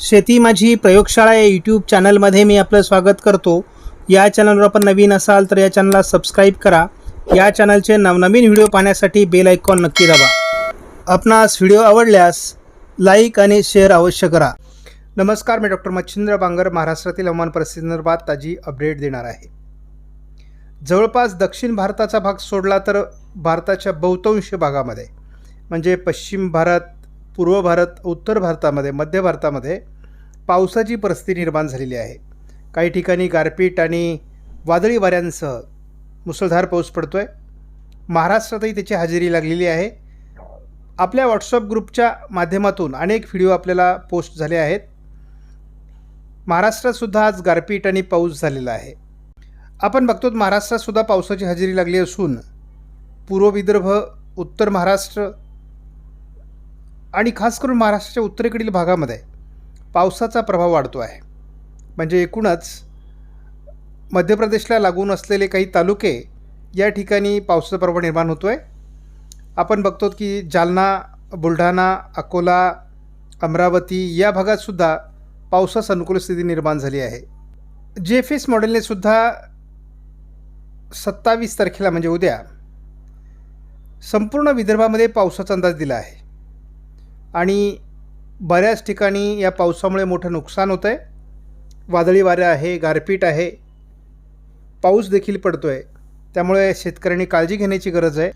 शेती माझी प्रयोगशाळा या यूट्यूब चॅनलमध्ये मी आपलं स्वागत करतो. या चॅनलवर आपण नवीन असाल तर या चॅनलला सबस्क्राईब करा. या चॅनलचे नवनवीन व्हिडिओ पाहण्यासाठी बेल आयकॉन नक्की दाबा. आपणास व्हिडिओ आवडल्यास लाईक आणि शेअर अवश्य करा. नमस्कार मी डॉक्टर मच्छिंद्र बांगर महाराष्ट्रातील हवामान परिस्थितीसंदर्भात ताजी अपडेट देणार आहे. जवळपास दक्षिण भारताचा भाग सोडला तर भारताच्या बहुतांश भागामध्ये म्हणजे पश्चिम भारत पूर्व भारत उत्तर भारतामध्ये मध्य भारतामध्ये पावसाची परिस्थिती निर्माण झालेली आहे. काही ठिकाणी गारपीट आणि वादळी वाऱ्यांसह मुसळधार पाऊस पडतो आहे महाराष्ट्रातही त्याची हजेरी लागलेली आहे. आपल्या व्हॉट्सअप ग्रुपच्या माध्यमातून अनेक व्हिडिओ आपल्याला पोस्ट झाले आहेत. महाराष्ट्रातसुद्धा आज गारपीट आणि पाऊस झालेला आहे. आपण बघतो महाराष्ट्रातसुद्धा पावसाची हजेरी लागली असून पूर्व विदर्भ उत्तर महाराष्ट्र आणि खास करून महाराष्ट्राच्या उत्तरेकडील भागामध्ये पावसाचा प्रभाव वाढतो आहे. म्हणजे एकूणच मध्य प्रदेशला लागून असलेले काही तालुके या ठिकाणी पावसाचा प्रभाव निर्माण होतो आहे आपण बघतो की जालना बुलढाणा अकोला अमरावती या भागातसुद्धा पावसास अनुकूल स्थिती निर्माण झाली आहे. जे एफ एस मॉडेलने सुद्धा सत्तावीस तारखेला म्हणजे उद्या संपूर्ण विदर्भामध्ये पावसाचा अंदाज दिला आहे. आणि बऱ्याच ठिकाणी या पावसामुळे मोठं नुकसान होतं आहे वादळी वारे आहे गारपीट आहे. पाऊस देखील पडतो आहे त्यामुळे शेतकऱ्यांनी काळजी घेण्याची गरज आहे.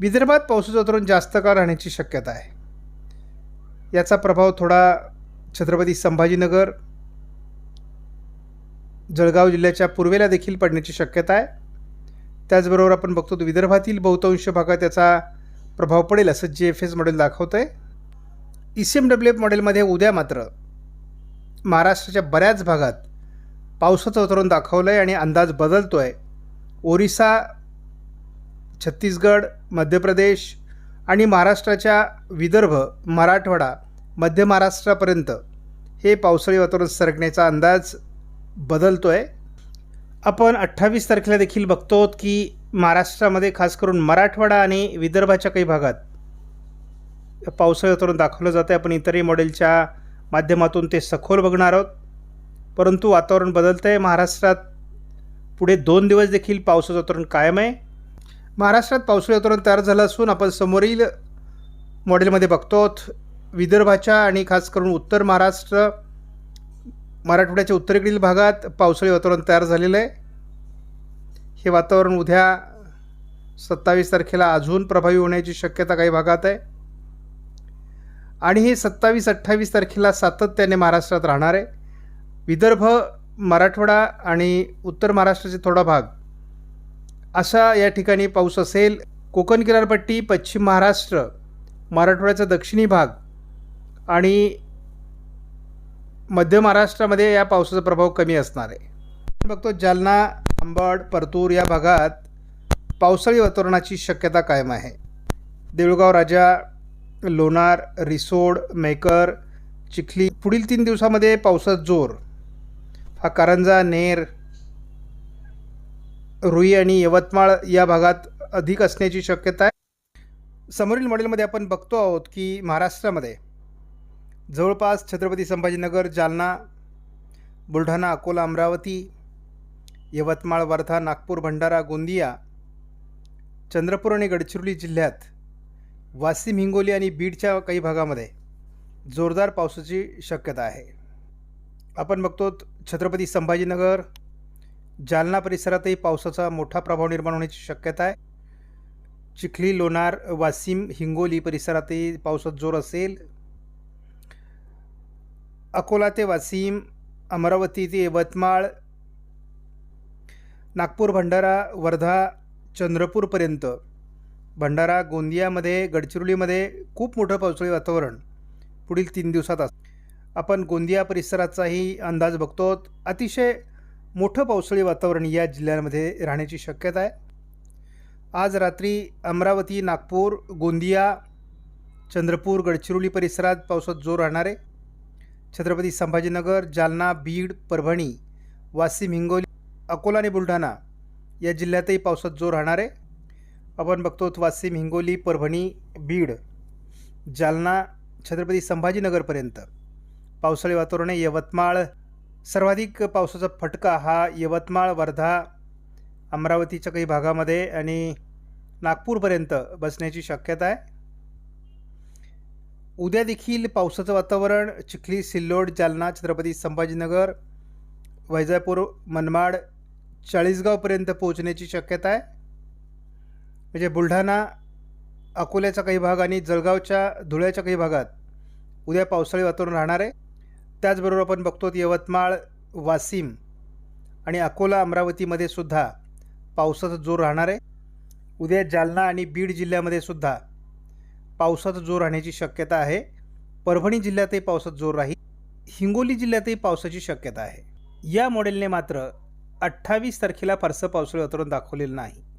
विदर्भात पावसाचं धोरण जास्त काळ राहण्याची शक्यता आहे. याचा प्रभाव थोडा छत्रपती संभाजीनगर जळगाव जिल्ह्याच्या पूर्वेला देखील पडण्याची शक्यता आहे. त्याचबरोबर आपण बघतो विदर्भातील बहुतांश भागात त्याचा प्रभाव पडेल असं जी एफ एस मॉडेल दाखवतं आहे E C M W F मॉडेलमध्ये उद्या मात्र महाराष्ट्राच्या बऱ्याच भागात पावसाचं वातावरण दाखवलं आहे आणि अंदाज बदलतो आहे ओरिसा छत्तीसगड मध्य प्रदेश आणि महाराष्ट्राच्या विदर्भ मराठवाडा मध्य महाराष्ट्रापर्यंत हे पावसाळी वातावरण सरकण्याचा अंदाज बदलतो आहे आपण अठ्ठावीस तारखेला देखील बघतो की महाराष्ट्रामध्ये खास करून मराठवाडा आणि विदर्भाच्या काही भागात पावसाळी दाखवलं जातं आहे आपण इतरही मॉडेलच्या माध्यमातून ते सखोल बघणार आहोत. परंतु वातावरण बदलतं आहे महाराष्ट्रात पुढे दोन दिवस देखील पावसाचं वातावरण कायम आहे. महाराष्ट्रात पावसाळी वातावरण तयार झालं असून आपण समोरील मॉडेलमध्ये बघतो विदर्भाच्या आणि खास करून उत्तर महाराष्ट्र मराठवाड्याच्या उत्तरेकडील भागात पावसाळी वातावरण तयार झालेलं आहे. हे वातावरण उद्या सत्तावीस तारखेला अजून प्रभावी होण्याची शक्यता काही भागात आहे. आणि हे सत्तावीस अठ्ठावीस तारखेला सातत्याने महाराष्ट्रात राहणार आहे. विदर्भ मराठवाडा आणि उत्तर महाराष्ट्राचे थोडा भाग. असा या ठिकाणी पाऊस असेल. कोकण किनारपट्टी पश्चिम महाराष्ट्र मराठवाड्याचा दक्षिणी भाग आणि मध्य महाराष्ट्रामध्ये या पावसाचा प्रभाव कमी असणार आहे. आपण बघतो जालना आंबड परतूर या भागात पावसाळी वातावरणाची शक्यता कायम आहे. देऊळगाव राजा लोणार रिसोड मेकर चिखली. पुढील तीन दिवसामध्ये पावसात जोर. हा कारंजा नेर रुई आणि यवतमाळ या भागात अधिक असण्याची शक्यता आहे. समोरील मॉडेलमध्ये आपण बघतो आहोत की महाराष्ट्रामध्ये जवळपास छत्रपती संभाजीनगर जालना बुलढाणा अकोला अमरावती यवतमाळ वर्धा नागपूर भंडारा गोंदिया चंद्रपूर आणि गडचिरोली जिल्ह्यात वाशिम हिंगोली आणि बीडच्या काही भागामध्ये जोरदार पावसाची शक्यता आहे. आपण बघतो छत्रपती संभाजीनगर जालना परिसरातही पावसाचा मोठा प्रभाव निर्माण होण्याची शक्यता आहे. चिखली लोणार वाशिम हिंगोली परिसरातही पावसात जोर असेल. अकोला ते वाशिम अमरावती ते यवतमाळ नागपूर भंडारा वर्धा चंद्रपूरपर्यंत भंडारा गोंदियामध्ये गडचिरोलीमध्ये खूप मोठं पावसाळी वातावरण पुढील तीन दिवसात असतं आपण गोंदिया परिसराचाही अंदाज बघतो. अतिशय मोठं पावसाळी वातावरण या जिल्ह्यांमध्ये राहण्याची शक्यता आहे. आज रात्री अमरावती नागपूर गोंदिया चंद्रपूर गडचिरोली परिसरात पावसात जोर राहणार आहे. छत्रपती संभाजीनगर जालना बीड परभणी वाशिम हिंगोली अकोला आणि बुलढाणा या जिल्ह्यातही पावसात जोर राहणार आहे. आपण बघतो वाशिम हिंगोली परभणी बीड जालना छत्रपती संभाजीनगरपर्यंत. पावसाळी वातावरण आहे यवतमाळ. सर्वाधिक पावसाचा फटका हा यवतमाळ वर्धा अमरावतीच्या काही भागामध्ये आणि नागपूरपर्यंत बसण्याची शक्यता आहे. उद्या देखील पावसाचं वातावरण चिखली सिल्लोड जालना छत्रपती संभाजीनगर वैजापूर मनमाड चाळीसगावपर्यंत पोहोचण्याची शक्यता आहे. म्हणजे बुलढाणा अकोल्याचा काही भाग आणि जळगावच्या धुळ्याच्या काही भागात उद्या पावसाळी वातावरण राहणार आहे. त्याचबरोबर आपण बघतो यवतमाळ वाशिम आणि अकोला अमरावतीमध्ये सुद्धा पावसाचा जोर राहणार आहे. उद्या जालना आणि बीड जिल्ह्यामध्ये सुद्धा पावसाचा जोर राहण्याची शक्यता आहे. परभणी जिल्ह्यातही पावसाचा जोर राहील. हिंगोली जिल्ह्यातही पावसाची शक्यता आहे. या मॉडेलने मात्र अठ्ठावीस तारखेला फारसं पावसाळी वातावरण दाखवलेलं नाही.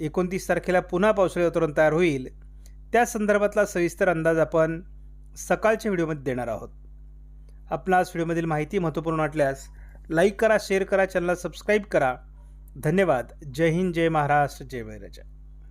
एकोणतीस तारखेला पुन्हा पावसाळी वातावरण तयार होईल. त्या संदर्भातला सविस्तर अंदाज आपण सकाळच्या व्हिडिओमध्ये देणार आहोत. आपणास व्हिडिओमधील माहिती महत्त्वपूर्ण वाटल्यास लाईक करा शेअर करा चॅनलला सबस्क्राईब करा. धन्यवाद. जय हिंद जय महाराष्ट्र जय महाराजा